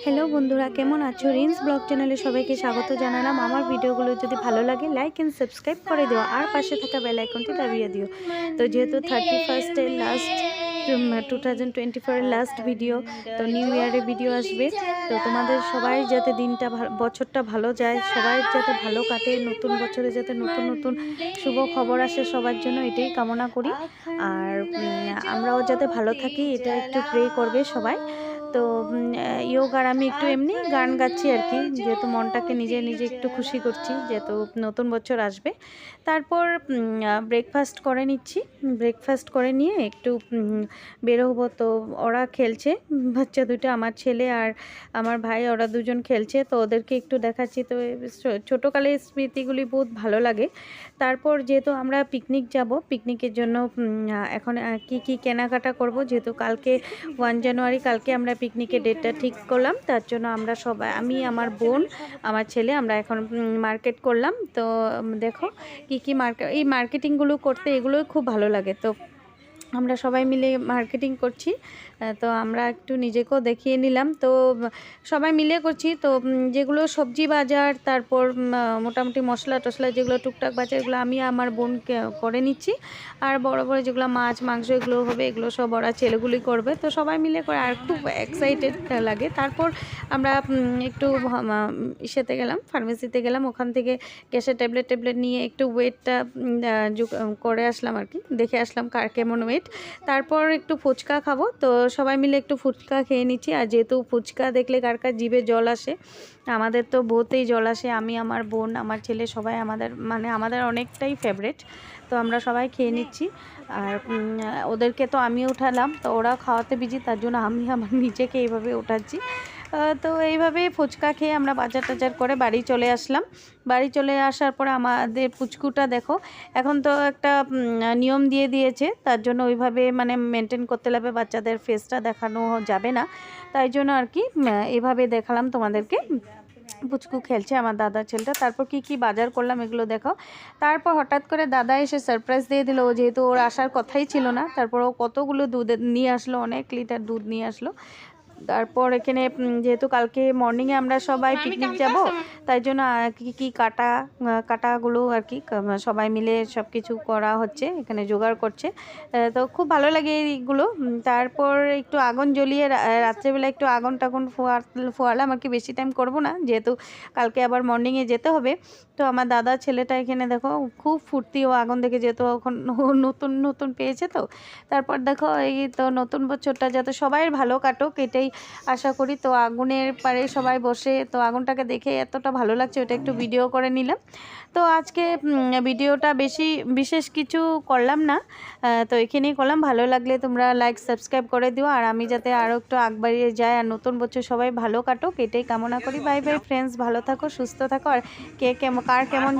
Hello বন্ধুরা, কেমন আছো? রিন্স ব্লগ চ্যানেলে সবাইকে স্বাগত জানালাম। আমার ভিডিওগুলো যদি ভালো লাগে লাইক অ্যান্ড সাবস্ক্রাইব করে দিও। আর পাশে থাকা বেল আইকনটি দাবিয়ে দিও। তো যেহেতু থার্টি ফার্স্টের লাস্ট টু থাউজেন্ড টোয়েন্টি ফোরের লাস্ট ভিডিও তো নিউ ইয়ারে ভিডিও আসবে। তো তোমাদের সবাই যাতে দিনটা বছরটা ভালো যায়, সবাই যাতে ভালো কাটে, নতুন বছরে যাতে নতুন নতুন শুভ খবর আসে, সবার জন্য এটাই কামনা করি। আর আমরাও যাতে ভালো থাকি, এটা একটু প্রে করবে সবাই। তো ইয়োগার আমি একটু এমনি গান গাচ্ছি আর কি, যেহেতু মনটাকে নিজে নিজে একটু খুশি করছি, যেহেতু নতুন বছর আসবে। তারপর ব্রেকফাস্ট করে নিচ্ছি ব্রেকফাস্ট করে নিয়ে একটু বেরোবো তো ওরা খেলছে, বাচ্চা দুটো আমার ছেলে আর আমার ভাই, ওরা দুজন খেলছে। তো ওদেরকে একটু দেখাচ্ছি। তো ছোটোকালের স্মৃতিগুলি বহুত ভালো লাগে। তারপর যেহেতু আমরা পিকনিক যাব পিকনিকের জন্য এখন কি কি কেনাকাটা করব? যেহেতু কালকে ওয়ান জানুয়ারি কালকে আমরা পিকনিকের ডেটটা ঠিক করলাম। তার জন্য আমরা সবাই, আমি, আমার বোন, আমার ছেলে, আমরা এখন মার্কেট করলাম। তো দেখো কি কি মার্কেট এই মার্কেটিংগুলো করতে এগুলোই খুব ভালো লাগে। তো আমরা সবাই মিলে মার্কেটিং করছি তো আমরা একটু নিজেকেও দেখিয়ে নিলাম। তো, সবাই মিলে করছি, তো যেগুলো সবজি বাজার, তারপর মোটামুটি মশলা টশলা যেগুলো, টুকটাক বাজার, এগুলো আমি আমার বোনকে করে নিচ্ছি। আর বড় বড় যেগুলো মাছ, মাংস, এগুলো হবে, এগুলো সব ওরা ছেলেগুলি করবে। তো সবাই মিলে করে আর খুব এক্সাইটেড লাগে। তারপর আমরা একটু ইসেতে গেলাম ফার্মেসিতে গেলাম। ওখান থেকে গ্যাসের ট্যাবলেট ট্যাবলেট নিয়ে একটু ওয়েটটা করে আসলাম আর কি। দেখে আসলাম কার কেমন ওয়েট তারপর একটু ফুচকা খাব। তো সবাই মিলে একটু ফুচকা খেয়ে নিচ্ছি। আর যেহেতু ফুচকা দেখলে কার কার জিভে জল আসে, আমাদের তো বহুতেই জল আসে। আমি, আমার বোন, আমার ছেলে সবাই আমাদের মানে আমাদের অনেকটাই ফেভারেট তো আমরা সবাই খেয়ে নিচ্ছি। আর ওদেরকে তো আমি উঠালাম। তো ওরা খাওয়াতে বিজি তার জন্য আমি আমার নিজেকে এইভাবে উঠাচ্ছি। তো এইভাবেই ফুচকা খেয়ে আমরা বাজার টাজার করে বাড়ি চলে আসলাম। বাড়ি চলে আসার পরে আমাদের পুচকুটা দেখো, এখন তো একটা নিয়ম দিয়ে দিয়েছে, তার জন্য ওইভাবে মানে মেনটেন করতে লাগবে, বাচ্চাদের ফেসটা দেখানো যাবে না। তাই জন্য আর কি এভাবে দেখালাম তোমাদেরকে। পুচকু খেলছে, আমার দাদার ছেলেটা। তারপর কি কি বাজার করলাম এগুলো দেখো। তারপর হঠাৎ করে দাদা এসে সারপ্রাইজ দিয়ে দিল যেহেতু ওর আসার কথাই ছিল না, তারপর ও কতগুলো দুধ নিয়ে আসলো, অনেক লিটার দুধ নিয়ে আসলো। তারপর এখানে যেহেতু কালকে মর্নিংয়ে আমরা সবাই পিকনিক যাব তাই জন্য কি কি কাটা কাটাগুলো আর কি সবাই মিলে সব কিছু করা হচ্ছে এখানে জোগাড় করছে। তো খুব ভালো লাগে এইগুলো। তারপর একটু আগুন জ্বলিয়ে রাত্রেবেলা একটু আগুন টাগুন ফোয়া ফোয়ালাম আর কি বেশি টাইম করব না যেহেতু কালকে আবার মর্নিংয়ে যেতে হবে। তো আমার দাদা ছেলেটা এখানে দেখো খুব ফুর্তি ও আগুন দেখে যেহেতু এখন নতুন নতুন পেয়েছে তো। তারপর দেখো এই তো নতুন বছরটা যাতে সবাই ভালো কাটুক এটাই আশা করি। তো আগুনের পারে সবাই বসে, তো আগুনটাকে দেখে এতটা ভালো লাগছে, ওটা একটু ভিডিও করে নিলাম। তো আজকে ভিডিওটা বেশি, বিশেষ কিছু করলাম না। তো এখানেই করলাম। ভালো লাগলে তোমরা লাইক সাবস্ক্রাইব করে দিও। আর আমি যাতে আরও একটু আগ বাড়িয়ে যাই, আর নতুন বছর সবাই ভালো কাটুক, এটাই কামনা করি। বাই বাই ফ্রেন্ডস ভালো থাকো, সুস্থ থাকো। আর কে কেমন কার কেমন